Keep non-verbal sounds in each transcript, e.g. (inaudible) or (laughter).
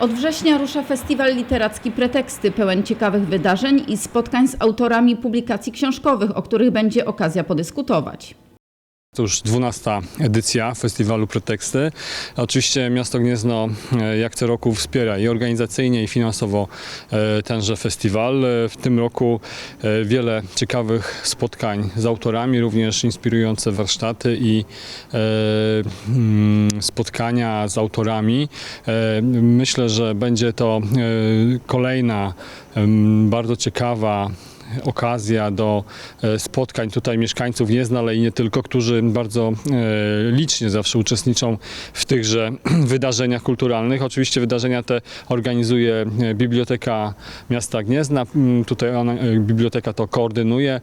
Od września rusza festiwal literacki Preteksty, pełen ciekawych wydarzeń i spotkań z autorami publikacji książkowych, o których będzie okazja podyskutować. To już 12 edycja festiwalu Preteksty. Oczywiście miasto Gniezno e, jak co roku wspiera i organizacyjnie i finansowo e, tenże festiwal. E, W tym roku wiele ciekawych spotkań z autorami, również inspirujące warsztaty i mm, spotkania z autorami. Myślę, że będzie to kolejna bardzo ciekawa okazja do e, spotkań tutaj mieszkańców Gniezna, ale i nie tylko, którzy bardzo e, licznie zawsze uczestniczą w tychże (clears throat) wydarzeniach kulturalnych. Oczywiście wydarzenia te organizuje e, Biblioteka Miasta Gniezna. Mm, Tutaj ona, biblioteka to koordynuje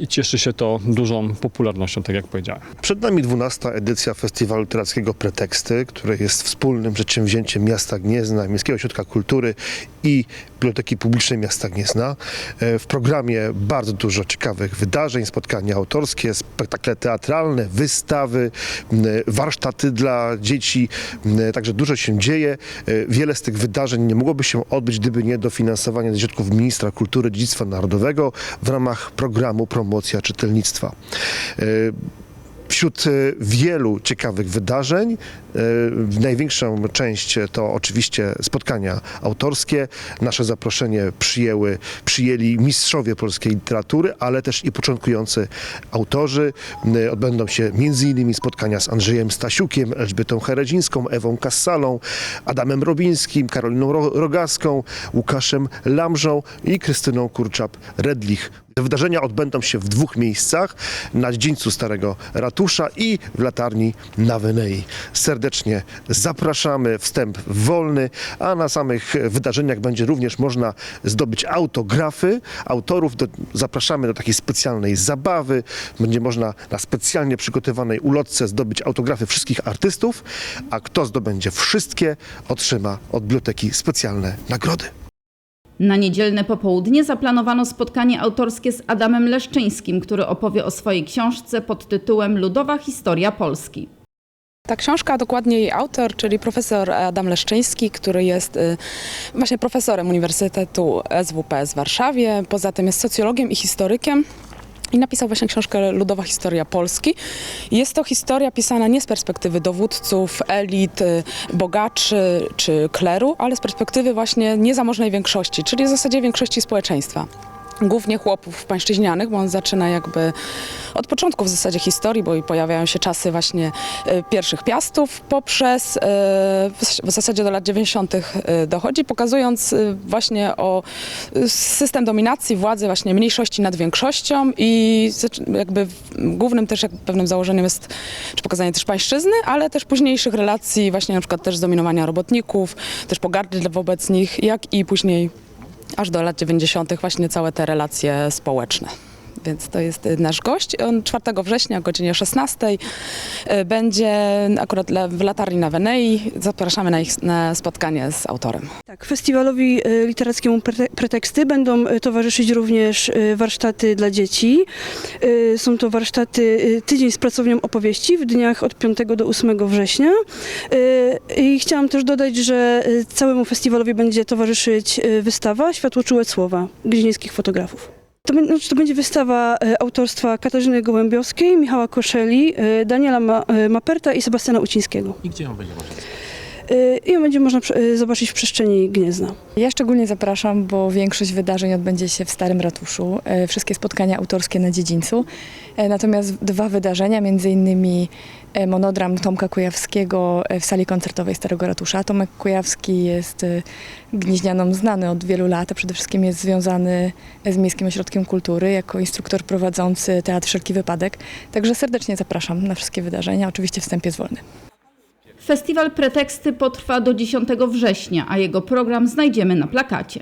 i cieszy się to dużą popularnością, tak jak powiedziałem. Przed nami 12. edycja Festiwalu Literackiego Preteksty, który jest wspólnym przedsięwzięciem miasta Gniezna, Miejskiego Ośrodka Kultury i Biblioteki Publicznej Miasta Gniezna. E, W programie bardzo dużo ciekawych wydarzeń, spotkania autorskie, spektakle teatralne, wystawy, m, warsztaty dla dzieci, m, także dużo się dzieje. E, Wiele z tych wydarzeń nie mogłoby się odbyć, gdyby nie dofinansowanie ze środków Ministra Kultury i Dziedzictwa Narodowego w ramach programu Promocja Czytelnictwa. Wśród e, wielu ciekawych wydarzeń, e, największą część to oczywiście spotkania autorskie. Nasze zaproszenie przyjęły, przyjęli mistrzowie polskiej literatury, ale też i początkujący autorzy. E, Odbędą się m.in. spotkania z Andrzejem Stasiukiem, Elżbietą Heredzińską, Ewą Kassalą, Adamem Robińskim, Karoliną Ro- Rogaską, Łukaszem Lamżą i Krystyną Kurczap-Redlich. Wydarzenia odbędą się w dwóch miejscach, na dziedzińcu Starego Ratusza i w latarni na Wenei. Serdecznie zapraszamy, wstęp wolny, a na samych wydarzeniach będzie również można zdobyć autografy autorów. Do, zapraszamy do takiej specjalnej zabawy. Będzie można na specjalnie przygotowanej ulotce zdobyć autografy wszystkich artystów, a kto zdobędzie wszystkie, otrzyma od biblioteki specjalne nagrody. Na niedzielne popołudnie zaplanowano spotkanie autorskie z Adamem Leszczyńskim, który opowie o swojej książce pod tytułem Ludowa historia Polski. Ta książka, dokładnie jej autor, czyli profesor Adam Leszczyński, który jest y, właśnie profesorem Uniwersytetu SWP w Warszawie, poza tym jest socjologiem i historykiem. I napisał właśnie książkę Ludowa Historia Polski. Jest to historia pisana nie z perspektywy dowódców, elit, y, bogaczy czy kleru, ale z perspektywy właśnie niezamożnej większości, czyli w zasadzie większości społeczeństwa. Głównie chłopów pańszczyźnianych, bo on zaczyna jakby od początku w zasadzie historii, bo i pojawiają się czasy właśnie y, pierwszych piastów, poprzez y, w- zasadzie do lat 90. y, dochodzi, pokazując właśnie o system dominacji władzy właśnie mniejszości nad większością i jakby głównym też jak pewnym założeniem jest czy pokazanie też pańszczyzny, ale też późniejszych relacji właśnie na przykład też zdominowania robotników, też pogardy dla wobec nich, jak i później aż do lat 90. właśnie całe te relacje społeczne. Więc to jest y, nasz gość. On 4 września o godzinie 16 y, będzie akurat w latarni na Wenei. Zapraszamy na, ich, na spotkanie z autorem. Tak, festiwalowi e, literackiemu prete- preteksty będą towarzyszyć również warsztaty dla dzieci. Są to warsztaty Tydzień z pracownią opowieści w dniach od 5 do 8 września. I chciałam też dodać, że całemu festiwalowi będzie towarzyszyć wystawa Światłoczułe Słowa gnieźnieńskich fotografów. To, znaczy, to będzie wystawa e, autorstwa Katarzyny Gołębiowskiej, Michała Koszeli, e, Daniela Ma- e, Maperta i Sebastiana Ucińskiego. I gdzie ją będzie można I ją będzie można e, zobaczyć w przestrzeni Gniezna. Ja szczególnie zapraszam, bo większość wydarzeń odbędzie się w Starym Ratuszu. E, Wszystkie spotkania autorskie na dziedzińcu. Natomiast dwa wydarzenia, między innymi monodram Tomka Kujawskiego w sali koncertowej Starego Ratusza. Tomek Kujawski jest gnieźnianom znany od wielu lat, a przede wszystkim jest związany z Miejskim Ośrodkiem Kultury jako instruktor prowadzący Teatr Wszelki Wypadek. Także serdecznie zapraszam na wszystkie wydarzenia. Oczywiście wstęp jest wolny. Festiwal Preteksty potrwa do 10 września, a jego program znajdziemy na plakacie.